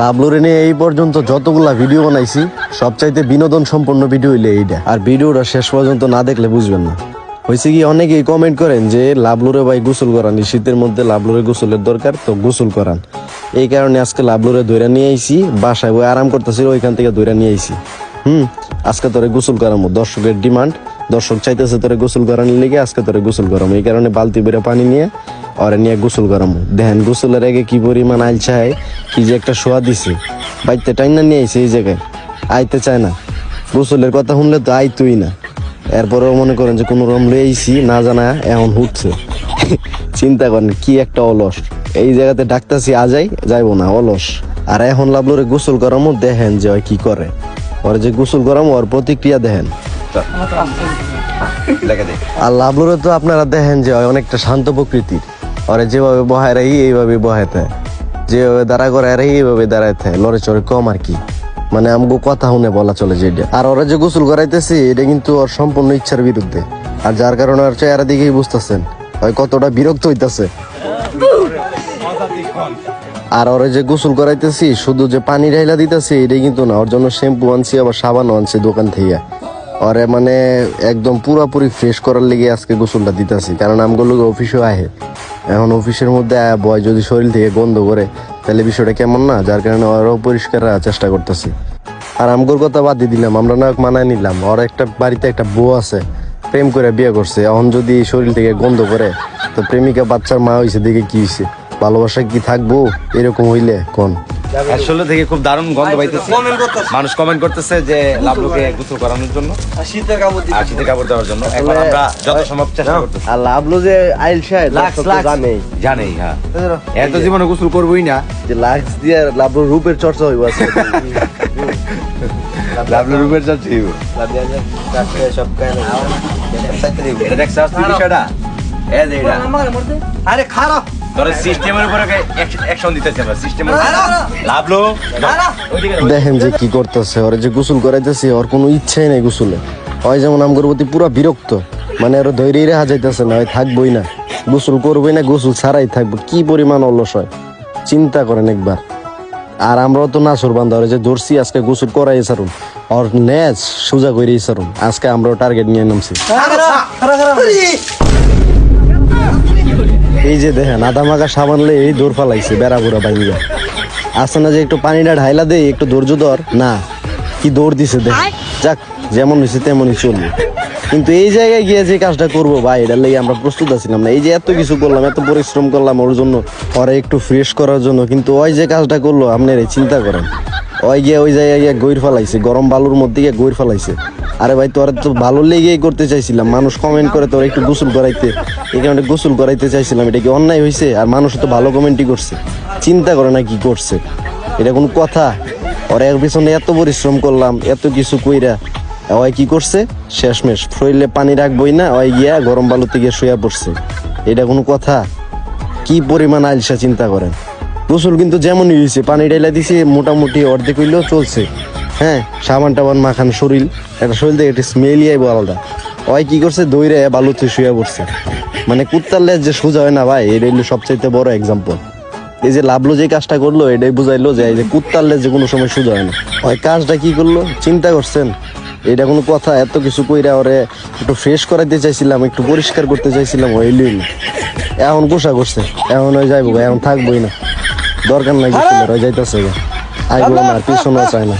লাভলুরে নিয়ে এই পর্যন্ত যতগুলা ভিডিও বানাইছি, সবচাইতে বিনোদন সম্পন্ন ভিডিও হইলে এইটা আর ভিডিওটা শেষ পর্যন্ত না দেখলে বুঝবেন না। হয়েছে কি, অনেকেই কমেন্ট করেন যে লাভলুরে ভাই গোসল করান শীতের মধ্যে লাভলুরে গোসলের দরকার, তো গোসল করান। এই কারণে আজকে লাভলুরে ধইরা নিয়ে আইছি, বাসায় বই আরাম করতেছিল ওইখান থেকে ধইরা নিয়ে আইছি। হুম, আজকে তোরে গোসল করামো, দর্শকের ডিমান্ড। দর্শক চাইতেছে তোরে গোসল করানোর লেগে আজকে তোরে গোসল করামো। এই কারণে বালতি বেড়ে পানি নিয়ে ওরে নিয়ে গোসল করামো। দেখেন গোসলের আগে কি পরিমাণ আইল চায় কি যে একটা শোয়া দিছে। বাইতে টাইনা নিয়ে আইছে এই জায়গায়। আইতে চায় না। গোসলের কথা শুনলে তো আইতই না। এরপরেও মনে করেন যে কোনো রকম লয়ে আইছি না জানা এখন হুটছে। চিন্তা করেন কি একটা অলস। এই জায়গাতে ডাকতাছি আজাই যাইবো না অলস। আর এখন লাভলোরে গোসল করামো দেখেন যে ওই কি করে। ওর যে গোসল করামো ওর প্রতিক্রিয়া দেখেন। আর লাভলুরে তো আপনারা দেখেন যে ওই অনেকটা শান্ত প্রকৃতির। ওরে যেভাবে বহায় রাখি এইভাবে বহায় থাকে। যেভাবে দাঁড়া করে রাখি এইভাবে দাঁড়ায় থাকে। লড়ে চড়ে কম আর কি। মানে আমগো কথা শুনে বলা চলে যেটা আর ওরা যে গোসল করাইতেছে, এটা কিন্তু ওর সম্পূর্ণ ইচ্ছার বিরুদ্ধে। আর যার কারণে ওর চেহারা দিকেই বুঝতেছেন, ওই কতটা বিরক্ত হইতাছে। আর ওরে যে গোসল করাইতেছি, শুধু যে পানি ঢাইলা দিতেছি, এটাই কিন্তু না। ওর জন্য শ্যাম্পু আনছি, আবার সাবানও আনছি দোকান থেকে। ওরে মানে একদম পুরাপুরি ফ্রেশ করার লেগে আজকে গোসলটা দিতেছি, কারণ আমগুলো অফিসও আহে। এখন অফিসের মধ্যে বয় যদি শরীর থেকে গন্ধ করে, তাহলে বিষয়টা কেমন না? যার কারণে ওরাও পরিষ্কার চেষ্টা করতেছি। আর আমগোর কথা বাদ দিয়ে দিলাম, আমরা না মানায় নিলাম। ওর একটা বাড়িতে একটা বউ আছে, প্রেম করে বিয়ে করছে। এখন যদি শরীর থেকে গন্ধ করে, তো প্রেমিকা বাচ্চার মা হয়েছে দেখে কি হয়েছে ভালোবাসা কি থাকব? এরকম হইলে কোন? আসলে থেকে খুব দারুণ গন্ধ পাইতেছে। মানুষ কমেন্ট করতেছে যে লাভলুকে গোসল করানোর জন্য। শীতের কাপড় আর শীতের কাপড় দেওয়ার জন্য। এখন আমরা যত সম্ভব চেষ্টা করতেছি। আর লাভলো যে আইল লাক্স। জানেই। জানেই হ্যাঁ। এত জীবনে গোসল করবোই না। যে লাক্স দিয়ে লাভলো রূপের চর্চা হইব আছে লাভলু রূপের চাচ্ছি সব এটা দেখছ বিষয়টা। আরে খারাপ। তোর সিস্টেমের উপরে অ্যাকশন দিতেছে আমরা সিস্টেমের লাভলু? দেখেন যে কি করতেছে ওরে যে গোসল করাইতেছে ওর কোনো ইচ্ছাই নাই গোসলে। হয় যেমন আমগর প্রতি পুরা বিরক্ত মানে ওর ধৈর্য রেহা যাইতেছে না হয় থাকবোই না। গোসল করবোই না গোসল ছাড়াই থাকব। কি পরিমাণ অলস হয় চিন্তা করেন একবার। আর আমরাও তো নাচর বান্ধা যে ধরছি আজকে গোসল করাই সারুন ওর ন্যাচ সোজা করে সারুন আজকে আমরাও টার্গেট নিয়ে নামছি। এই যে দেখেন আদা মাখা সাবানলে এই দৌড় ফালাইছে বেড়া বুড়া বাইরে আসে না যে একটু পানিটা ঢাইলা দে একটু ধৈর্য ধর? না কি দৌড় দিছে দেখ। যাক যেমন হয়েছে তেমনই চলবে। কিন্তু এই জায়গায় গিয়ে যে কাজটা করব ভাই, এটার লেগে আমরা প্রস্তুত আছিলাম না এই যে এত কিছু করলাম, এত পরিশ্রম করলাম ওর জন্য ওরা একটু ফ্রেশ করার জন্য, কিন্তু ওই যে কাজটা করল, আপনার চিন্তা করেন। ওই গিয়ে ওই জায়গায় গিয়ে গৈর ফেলাইছে, গরম বালুর মধ্যে গিয়ে গৈর ফেলাইছে। আরে ভাই, তোরা তো ভালো লেগেই করতে চাইছিলাম। মানুষ কমেন্ট করে তোরা একটু গোসল করাইতে। এই কারণে গোসল করাইতে চাইছিলাম, এটা কি অন্যায় হয়েছে আর মানুষ তো ভালো কমেন্টই করছে। চিন্তা করে না কি করছে। এটা কোনো কথা। ওরা এর পিছনে এত পরিশ্রম করলাম, এত কিছু কইরা। ওই কি করছে? শেষমেশ শরীরে পানি রাখবই না ওই গিয়া গরম বালুতে গিয়ে শুয়ে পড়ছে। এটা কোনো কথা? কি পরিমাণ আলসা চিন্তা করেন? গোসল কিন্তু যেমনই হয়েছে পানি ডাইলা দিছে, মোটামুটি অর্ধেক হইলেও চলছে। হ্যাঁ সাবান টাবান মাখান শরীর একটা শরীর থেকে একটা স্মেলই আইব আলাদা। ওই কি করছে? দইরে বালুতে শুয়ে পড়ছে। মানে কুত্তার লেজ যে সোজা হয় না ভাই এটা হইল সবচাইতে বড় এক্সাম্পল এই যে লাভলো যে কাজটা করল, এটাই বুঝাইলো যে এই যে কুত্তার লেজ যে কোনো সময় সোজা হয় না। ওই কাজটা কি করল? চিন্তা করছেন? এটা কোনো কথা, এত কিছু কইরা ওরে একটু ফ্রেশ করাইতে চাইছিলাম, একটু পরিষ্কার করতে চাইছিলাম হইলই না এখন গোসা করছে, এখন ওই যাইবো এখন থাকবোই না। দরকার নাই কিছু ওই যাইতেছে। আইবো না, আর পিছনে চায় না।